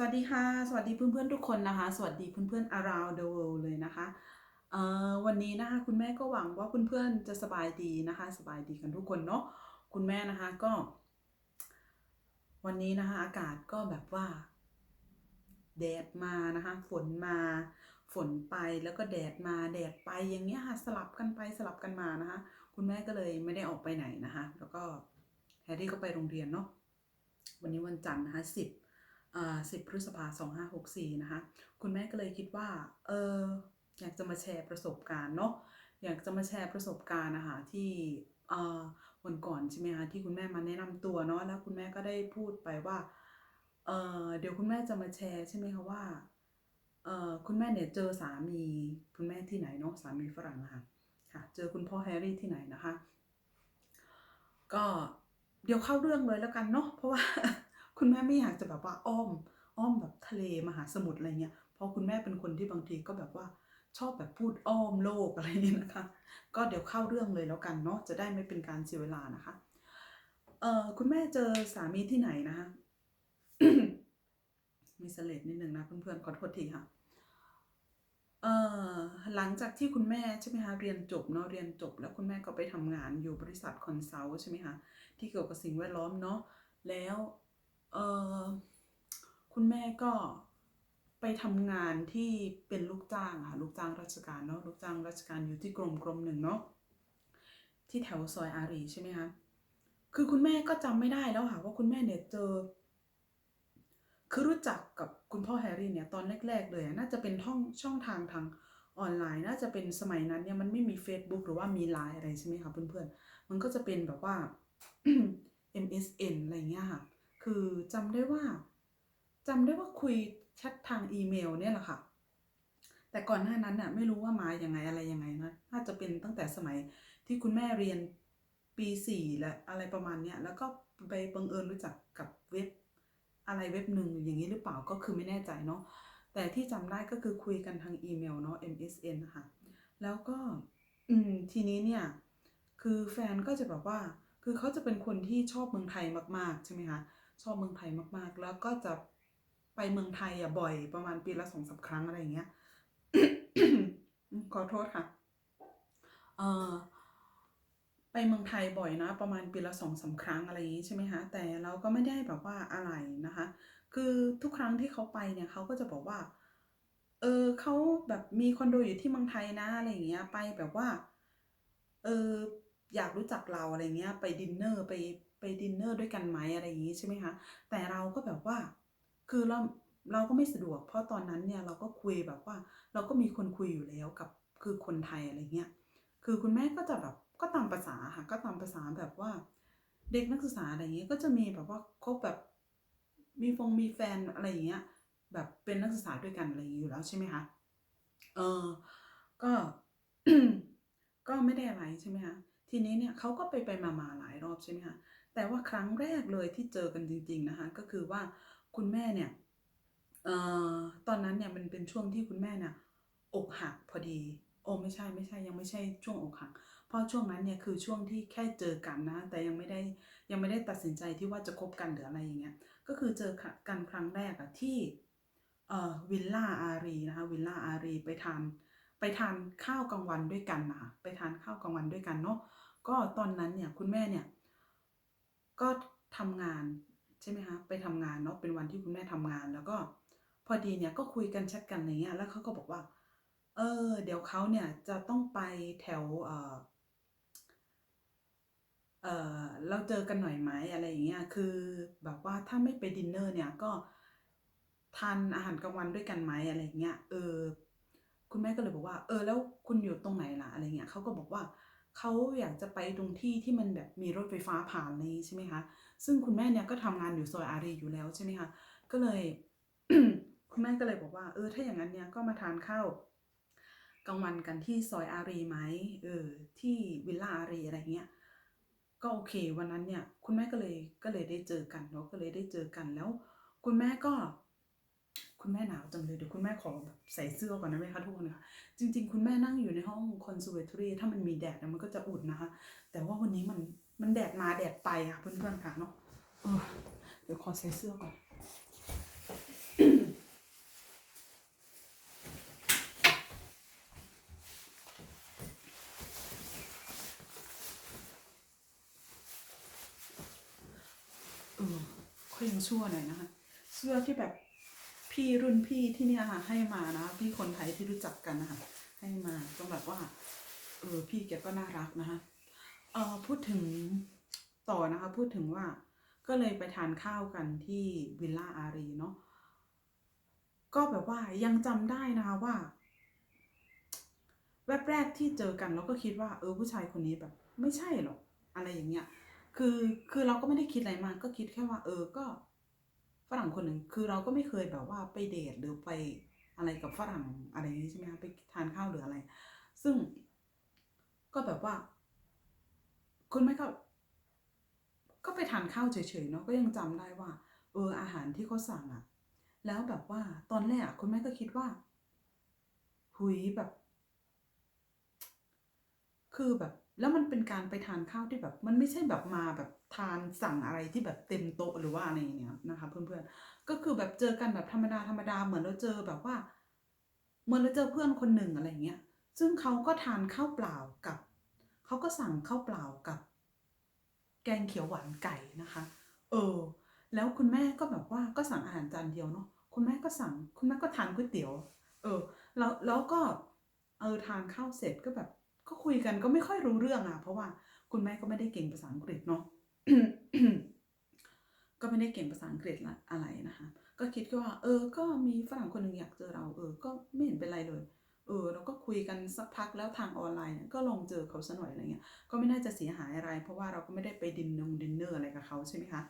วัสดีค่ะ สวัสดีเพื่อนๆทุกคนนะคะ สวัสดีเพื่อนๆ around the world เลยนะคะเอ่อวันนี้นะคะคุณแม่ก็หวังว่าเพื่อนๆจะสบายดีนะคะ สบายดีกันทุกคนเนาะคุณแม่นะคะก็ วันนี้นะคะอากาศก็แบบว่าแดดมานะคะฝนมาฝนไปแล้วก็แดดมาแดดไปอย่างเงี้ยค่ะสลับกันไปสลับกันมานะคะ คุณแม่ก็เลยไม่ได้ออกไปไหนนะคะ แล้วก็แฮร์รี่ก็ไปโรงเรียนเนาะวันนี้วันจันทร์นะคะสิบ อ่าสิบพฤษภาสองห้าหกสี่นะคะ คุณแม่ก็เลยคิดว่า เอออยากจะมาแชร์ประสบการณ์เนาะ อยากจะมาแชร์ประสบการณ์นะคะที่อ่อวันก่อนใช่ไหมคะที่คุณแม่มาแนะนำตัวเนาะแล้วคุณแม่ก็ได้พูดไปว่าเออเดี๋ยวคุณแม่จะมาแชร์ใช่ไหมคะว่าเออคุณแม่เนี่ยเจอสามีคุณแม่ที่ไหนเนาะสามีฝรั่งอะค่ะค่ะ เจอคุณพ่อแฮร์รี่ที่ไหนนะคะ ก็เดี๋ยวเข้าเรื่องเลยแล้วกันเนาะเพราะว่า คุณแม่ไม่อยากจะแบบว่าอ้อม อ้อมแบบทะเลมหาสมุทรอะไรเงี้ยเพราะคุณแม่เป็นคนที่บางทีก็แบบว่าชอบแบบพูดอ้อมโลกอะไรเงี้ยนะคะ ก็เดี๋ยวเข้าเรื่องเลยแล้วกันเนาะจะได้ไม่เป็นการเสียเวลานะคะเอ่อคุณแม่เจอสามีที่ไหนนะคะมีเสลดนิดนึงนะเพื่อนๆขอโทษทีค่ะเอ่อหลังจากที่คุณแม่ใช่ไหมคะเรียนจบเนาะเรียนจบ แล้วคุณแม่ก็ไปทำงานอยู่บริษัทคอนซัลท์ใช่ไหมคะที่เกี่ยวกับสิ่งแวดล้อมเนาะแล้ว เออคุณแม่ก็ไปทำงานที่เป็นลูกจ้างค่ะลูกจ้างราชการเนาะลูกจ้างราชการอยู่ที่กรมกรมหนึ่งเนาะที่แถวซอยอารีใช่ไหมคะคือคุณแม่ก็จำไม่ได้แล้วค่ะว่าคุณแม่เนี่ยเจอ คือรู้จักกับคุณพ่อแฮร์รี่เนี่ยตอนแรก ๆ เลยน่าจะเป็นท่องช่องทางทางออนไลน์ น่าจะเป็นสมัยนั้นเนี่ยมันไม่มี Facebook หรือว่ามีไลน์อะไรใช่ไหมคะเพื่อนๆมันก็จะเป็นแบบว่า MSN อะไรเงี้ยค่ะ คือจำได้ว่าจำได้ว่าคุยแชททางอีเมลเนี่ยแหละค่ะ แต่ก่อนหน้านั้นน่ะไม่รู้ว่ามาอย่างไงอะไรยังไงนะน่าจะเป็นตั้งแต่สมัยที่คุณแม่เรียนปีสี่และอะไรประมาณเนี้ยแล้วก็ไปบังเอิญรู้จักกับเว็บอะไรเว็บหนึ่งอย่างนี้หรือเปล่าก็คือไม่แน่ใจเนาะแต่ที่จำได้ก็คือคุยกันทางอีเมลเนาะ MSN นะคะแล้วก็อืมทีนี้เนี่ย คือแฟนก็จะแบบว่า คือเขาจะเป็นคนที่ชอบเมืองไทยมาก ๆ ใช่ไหมคะ ชอบเมืองไทยมากๆ แล้วก็จะไปเมืองไทยอะบ่อยประมาณปีละสองสามครั้งอะไรอย่างเงี้ยขอโทษค่ะ เออไปเมืองไทยบ่อยนะ ประมาณปีละสองสามครั้งอะไรอย่างงี้ใช่ไหมคะแต่เราก็ไม่ได้แบบว่าอะไรนะคะ คือทุกครั้งที่เขาไปเนี่ยเขาก็จะบอกว่า เออเขาแบบมีคอนโดอยู่ที่เมืองไทยนะอะไรอย่างเงี้ย ไปแบบว่า เอออยากรู้จักเราอะไรเงี้ย ไปดินเนอร์ไป ไปดินเนอร์ด้วยกันไหมอะไรอย่างงี้ใช่ไหมคะแต่เราก็แบบว่าคือเราเราก็ไม่สะดวก เพราะตอนนั้นเนี่ยเราก็คุยแบบว่า เราก็มีคนคุยอยู่แล้วกับคือคนไทยอะไรเงี้ยคือคุณแม่ก็จะแบบก็ตามภาษาค่ะก็ตามภาษาแบบว่า เด็กนักศึกษาอะไรเงี้ยก็จะมีแบบว่าคบแบบมีฟงมีแฟนอะไรอย่างเงี้ยแบบเป็นนักศึกษาด้วยกันอะไรอย่างงี้อยู่แล้วใช่ไหมคะเออก็ก็ไม่ได้อะไรใช่ไหมคะทีนี้เนี่ยเขาก็ไปไปมามาหลายรอบใช่ไหมคะ แต่ว่าครั้งแรกเลยที่เจอกันจริง ๆนะคะ ก็คือว่าคุณแม่เนี่ยออตอนนั้นเนี่ยมันเป็นช่วงที่คุณแม่เนี่ยอกหักพอดี โอ้ไม่ใช่ไม่ใช่ยังไม่ใช่ช่วงอกหัก เพราะช่วงนั้นเนี่ยคือช่วงที่แค่เจอกันนะ แต่ยังไม่ได้ยังไม่ได้ตัดสินใจที่ว่าจะคบกันหรืออะไรอย่างเงี้ย ก็คือเจอกันครั้งแรกอะที่วิลล่าอารีนะคะวิลล่าอารีไปทานไปทานข้าวกลางวันด้วยกันนะคะไปทานข้าวกลางวันด้วยกันเนาะก็ตอนนั้นเนี่ยคุณแม่เนี่ย ก็ทำงานใช่ไหมคะไปทำงานเนาะเป็นวันที่คุณแม่ทำงานแล้วก็พอดีเนี่ยก็คุยกันแชทกันอะไรเงี้ยแล้วเขาก็บอกว่า เออ เดี๋ยวเขาเนี่ยจะต้องไปแถวเออเออเราเจอกันหน่อยไหมอะไรอย่างเงี้ยคือแบบว่าถ้าไม่ไปดินเนอร์เนี่ยก็ทานอาหารกลางวันด้วยกันไหมอะไรอย่างเงี้ยเออคุณแม่ก็เลยบอกว่า เออ แล้วคุณอยู่ตรงไหนล่ะอะไรเงี้ยเขาก็บอกว่า เขาอยากจะไปตรงที่ที่มันแบบมีรถไฟฟ้าผ่านเลยใช่ไหมคะ ซึ่งคุณแม่เนี่ยก็ทำงานอยู่ซอยอารีอยู่แล้วใช่ไหมคะ ก็เลยคุณแม่ก็เลยบอกว่า เออ ถ้าอย่างนั้นเนี่ยก็มาทานข้าวกลางวันกันที่ซอยอารีไหมเออ ที่วิลล่าอารีอะไรเงี้ย ก็โอเค วันนั้นเนี่ย คุณแม่ก็เลยก็เลยได้เจอกันเนาะ ก็เลยได้เจอกันแล้ว คุณแม่ก็ คุณแม่หนาวจังเลยเดี๋ยวคุณแม่ขอแบบใส่เสื้อก่อนนะแม่คะทุกคนค่ะจริง ๆ คุณแม่นั่งอยู่ในห้องคอนซูเวทรีถ้ามันมีแดดนะมันก็จะอุ่นนะคะ แต่ว่าวันนี้มันมันแดดมาแดดไปค่ะเพื่อนๆค่ะเนาะเดี๋ยวขอใส่เสื้อก่อนเออค่อยยังชั่วหน่อยนะคะเสื้อที่แบบ พี่รุ่นพี่ที่เนี่ยค่ะ ให้มานะ พี่คนไทยที่รู้จักกันนะคะให้มาต้องแบบว่า เออพี่แกก็น่ารักนะคะเออพูดถึงต่อนะคะ พูดถึงว่าก็เลยไปทานข้าวกันที่วิลล่าอารีเนาะก็แบบว่ายังจำได้นะคะว่า แวบแรกที่เจอกันเราก็คิดว่า เออผู้ชายคนนี้แบบ ไม่ใช่หรอกอะไรอย่างเงี้ย คือคือเราก็ไม่ได้คิดอะไรมากก็คิดแค่ว่า เออก็ ฝรั่งคนหนึ่งคือเราก็ไม่เคยแบบว่าไปเดทหรือไปอะไรกับฝรั่งอะไรนี้ใช่ไหมคะไปทานข้าวหรืออะไร ซึ่งก็แบบว่า คุณแม่ก็ก็ไปทานข้าวเฉยๆเนาะก็ยังจำได้ว่า เอออาหารที่เขาสั่งอะแล้วแบบว่าตอนแรกอะคุณแม่ก็คิดว่าหุยแบบ คือแบบ แล้วมันเป็นการไปทานข้าวที่แบบ มันไม่ใช่แบบมาแบบทานสั่งอะไรที่แบบเต็มโต๊ะหรือว่าอะไรอย่างเงี้ยนะคะ เพื่อนๆก็คือแบบเจอกันแบบธรรมดาธรรมดาเหมือนเราเจอแบบว่า เหมือนเราเจอเพื่อนคนหนึ่งอะไรเงี้ยซึ่งเขาก็ทานข้าวเปล่ากับเขาก็สั่งข้าวเปล่ากับ แกงเขียวหวานไก่นะคะ เออ แล้วคุณแม่ก็แบบว่าก็สั่งอาหารจานเดียวเนาะคุณแม่ก็สั่ง คุณแม่ก็ทานก๋วยเตี๋ยว เออ แล้วแล้วก็เออทานข้าวเสร็จก็แบบ ก็คุยกันก็ไม่ค่อยรู้เรื่องอะ เพราะว่าคุณแม่ก็ไม่ได้เก่งภาษาอังกฤษเนาะก็ไม่ได้เก่งภาษาอังกฤษอะไรนะคะ ก็คิดแค่ว่า เออ ก็มีฝรั่งคนหนึ่งอยากเจอเรา เออ ก็ไม่เห็นเป็นไรเลย เออเราก็คุยกันสักพักแล้วทางออนไลน์ก็ลองเจอเขาซะหน่อยอะไรเงี้ย ก็ไม่น่าจะเสียหายอะไร เพราะว่าเราก็ไม่ได้ไปดินนงดินเนอร์อะไรกับเขาใช่ไหมคะ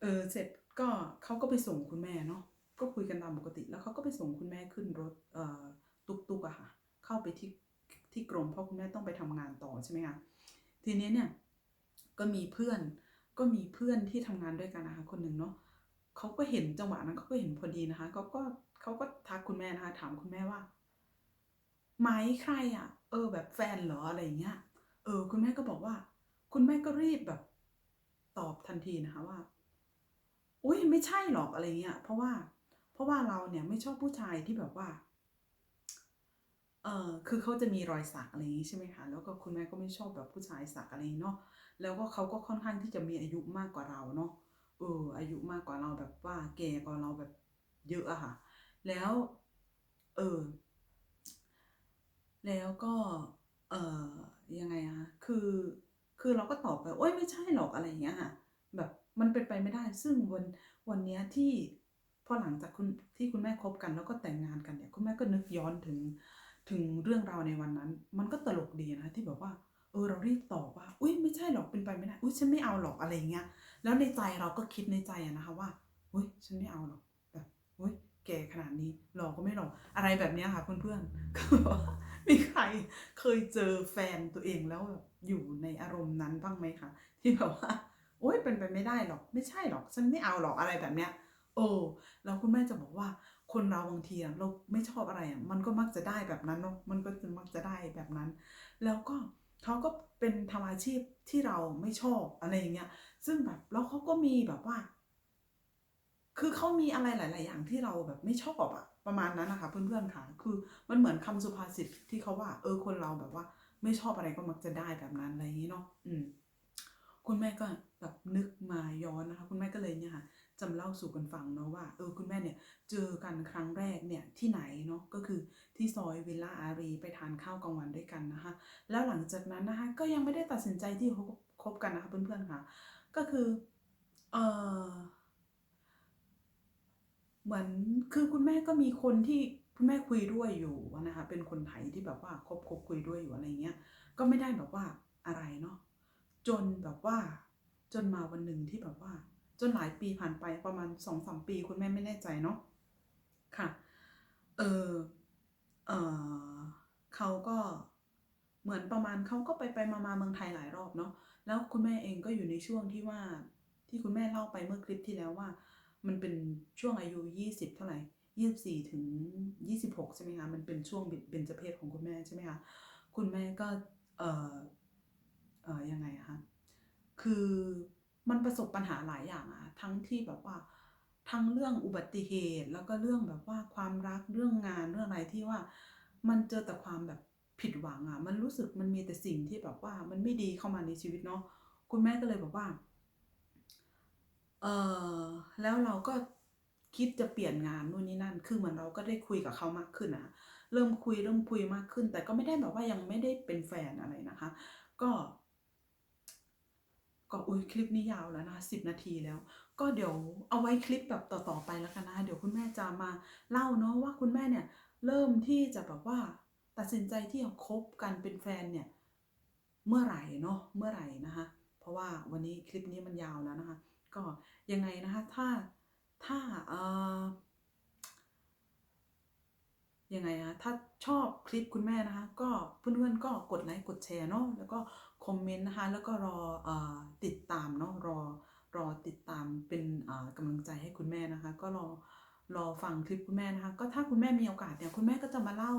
เออ เสร็จก็เขาก็ไปส่งคุณแม่เนาะ ก็คุยกันตามปกติ แล้วเขาก็ไปส่งคุณแม่ขึ้นรถ เอ่อ ตุกตุกอะค่ะ เข้าไปที่ ที่กรมเพราะคุณแม่ต้องไปทำงานต่อใช่ไหมคะทีนี้เนี่ยก็มีเพื่อนก็มีเพื่อนที่ทำงานด้วยกันนะคะคนหนึ่งเนาะเขาก็เห็นจังหวะนั้นเขาก็เห็นพอดีนะคะเขาก็เขาก็ทักคุณแม่นะคะ ถามคุณแม่ว่าไหมใครอะเออ แบบแฟนเหรออะไรอย่างเงี้ย เออ คุณแม่ก็บอกว่า คุณแม่ก็รีบแบบ ตอบทันทีนะคะว่าอุ้ยไม่ใช่หรอกอะไรเงี้ย เพราะว่า เพราะว่าเราเนี่ยไม่ชอบผู้ชายที่แบบว่า เออคือเขาจะมีรอยสักอะไรอย่างงี้ใช่ไหมคะแล้วก็คุณแม่ก็ไม่ชอบแบบผู้ชายสักอะไรเนาะแล้วก็เขาก็ค่อนข้างที่จะมีอายุมากกว่าเราเนาะเออ อายุมากกว่าเราแบบว่าแก่กว่าเราแบบเยอะอะค่ะ แล้ว เออ แล้วก็ เอ่อยังไงอะคะคือ คือเราก็ตอบไปโอ๊ยไม่ใช่หรอกอะไรอย่างเงี้ยค่ะ แบบมันเป็นไปไม่ได้ ซึ่งวันวันเนี้ยที่พอหลังจากคุณที่คุณแม่คบกันแล้วก็แต่งงานกันเนี่ย คุณแม่ก็นึกย้อนถึง ถึงเรื่องราวในวันนั้น มันก็ตลกดีนะที่แบบว่า เออเรารีบตอบว่า อุ๊ยไม่ใช่หรอกเป็นไปไม่ได้อุ๊ยฉันไม่เอาหรอกอะไรเงี้ย แล้วในใจเราก็คิดในใจอะนะคะว่าอุ๊ยฉันไม่เอาหรอกแบบอุ๊ยแก่ขนาดนี้หลอกก็ไม่หล่ออะไรแบบนี้ค่ะเพื่อนๆก็แบบว่ามีใครเคยเจอแฟนตัวเองแล้วแบบอยู่ในอารมณ์นั้นบ้างไหมคะที่แบบว่าโอ๊ยเป็นไปไม่ได้หรอก ไม่ใช่หรอก ฉันไม่เอาหรอกอะไรแบบเนี้ย โอ้แล้วคุณแม่จะบอกว่า คนเราบางทีเราไม่ชอบอะไรอะมันก็มักจะได้แบบนั้นเนาะมันก็จะมักจะได้แบบนั้น แล้วก็เขาก็เป็นทำอาชีพที่เราไม่ชอบอะไรอย่างเงี้ยซึ่งแบบแล้วเขาก็มีแบบว่า คือเขามีอะไรหลาย ๆ อย่างที่เราแบบไม่ชอบอะประมาณนั้นนะคะ เพื่อน ๆ ค่ะ คือมันเหมือนคำสุภาษิตที่เขาว่า เออคนเราแบบว่า ไม่ชอบอะไรก็มักจะได้แบบนั้นอะไรอย่างนี้เนาะอืมคุณแม่ก็แบบนึกมาย้อนนะคะ คุณแม่ก็เลยเนี่ยค่ะ จำเล่าสู่กันฟังเนาะว่าเออคุณแม่เนี่ยเจอกันครั้งแรกเนี่ยที่ไหนเนาะก็คือที่ซอยวิลล่าอารีไปทานข้าวกลางวันด้วยกันนะคะแล้วหลังจากนั้นนะคะก็ยังไม่ได้ตัดสินใจที่คบคบกันนะคะเพื่อนๆค่ะก็คือเออเหมือนคือคุณแม่ก็มีคนที่คุณแม่คุยด้วยอยู่นะคะเป็นคนไทยที่แบบว่าคบคบคุยด้วยอยู่อะไรเงี้ยก็ไม่ได้แบบว่าอะไรเนาะจนแบบว่าจนมาวันหนึ่งที่แบบว่า จนหลายปีผ่านไปประมาณสองสามปีคุณแม่ไม่แน่ใจเนาะค่ะ เออเออเขาก็เหมือนประมาณเขาก็ไปไปมามาเมืองไทยหลายรอบเนาะแล้วคุณแม่เองก็อยู่ในช่วงที่ว่าที่คุณแม่เล่าไปเมื่อคลิปที่แล้วว่า มันเป็นช่วงอายุยี่สิบเท่าไหร่ยี่สิบสี่ถึงยี่สิบหกใช่ไหมคะมันเป็นช่วงเบญจเพศของคุณแม่ใช่ไหมคะคุณแม่ก็เออเออยังไงคะคือ มันประสบปัญหาหลายอย่างอะทั้งที่แบบว่า ทั้งเรื่องอุบัติเหตุ แล้วก็เรื่องแบบว่าความรักเรื่องงานเรื่องอะไรที่ว่า มันเจอแต่ความแบบผิดหวังอะมันรู้สึกมันมีแต่สิ่งที่แบบว่ามันไม่ดีเข้ามาในชีวิตเนาะคุณแม่ก็เลยบอกว่าเออแล้วเราก็คิดจะเปลี่ยนงานนู่นนี่นั่น คือเหมือนเราก็ได้คุยกับเขามากขึ้นนะเริ่มคุยเริ่มคุยมากขึ้น แต่ก็ไม่ได้แบบว่ายังไม่ได้เป็นแฟนอะไรนะคะ ก็ ก็อุ้ยคลิปนี้ยาวแล้วนะสิบนาทีแล้ว ก็เดี๋ยวเอาไว้คลิปแบบต่อๆไปแล้วกันนะคะเดี๋ยวคุณแม่จะมาเล่าเนาะว่าคุณแม่เนี่ยเริ่มที่จะแบบว่าตัดสินใจที่จะคบกันเป็นแฟนเนี่ยเมื่อไหร่เนาะเมื่อไหร่นะคะเพราะว่าวันนี้คลิปนี้มันยาวแล้วนะคะ ก็ยังไงนะคะถ้าถ้าเอ่อยังไงอะ ถ้าชอบคลิปคุณแม่นะคะ ก็เพื่อนๆก็กดไลค์กดแชร์เนาะแล้วก็คอมเมนต์นะคะ แล้วก็รออติดตามเนาะรอรอติดตามเป็นกำลังใจให้คุณแม่นะคะ ก็รอรอฟังคลิปคุณแม่นะคะ ก็ถ้าคุณแม่มีโอกาสเนี่ยคุณแม่ก็จะมาเล่า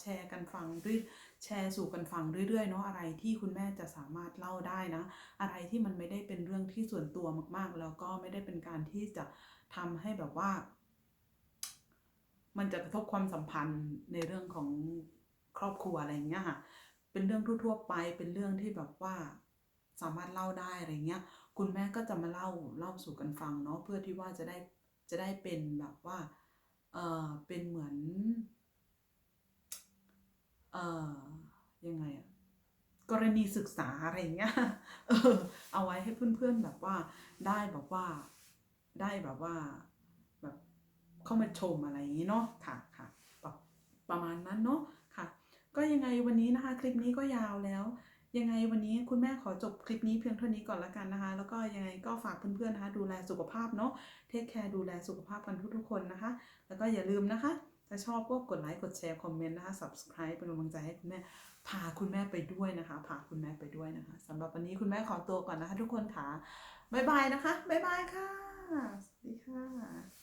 แชร์กันฟังเรื่อยแชร์สู่กันฟังเรื่อยๆเนาะอะไรที่คุณแม่จะสามารถเล่าได้นะ อะไรที่มันไม่ได้เป็นเรื่องที่ส่วนตัวมากๆ แล้วก็ไม่ได้เป็นการที่จะทำให้แบบว่า มันจะกระทบความสัมพันธ์ในเรื่องของครอบครัวอะไรอย่างเงี้ยค่ะ เป็นเรื่องทั่วๆไป เป็นเรื่องที่แบบว่าสามารถเล่าได้อะไรเงี้ย คุณแม่ก็จะมาเล่าเล่าสู่กันฟังเนาะเพื่อที่ว่าจะได้จะได้เป็นแบบว่า เออเป็นเหมือน เออยังไงอะกรณีศึกษาอะไรเงี้ย เออ เอาไว้ให้เพื่อนๆแบบว่าได้แบบว่าได้แบบว่าแบบ เข้ามาชมอะไรอย่างนี้เนาะค่ะค่ะประมาณนั้นเนาะค่ะ ก็ยังไงวันนี้นะคะ คลิปนี้ก็ยาวแล้ว ยังไงวันนี้คุณแม่ขอจบคลิปนี้เพียงเท่านี้ก่อนละกันนะคะ แล้วก็ยังไงก็ฝากเพื่อนๆนะคะ ดูแลสุขภาพเนาะเทคแคร์ดูแลสุขภาพกันทุกๆคนนะคะ แล้วก็อย่าลืมนะคะถ้าชอบก็กดไลค์กดแชร์คอมเมนต์นะคะ subscribe เป็นกำลังใจให้คุณแม่พาคุณแม่ไปด้วยนะคะพาคุณแม่ไปด้วยนะคะสำหรับวันนี้คุณแม่ขอตัวก่อนนะคะ ทุกคนค่ะบ๊ายบายนะคะบ๊ายบายค่ะสวัสดีค่ะ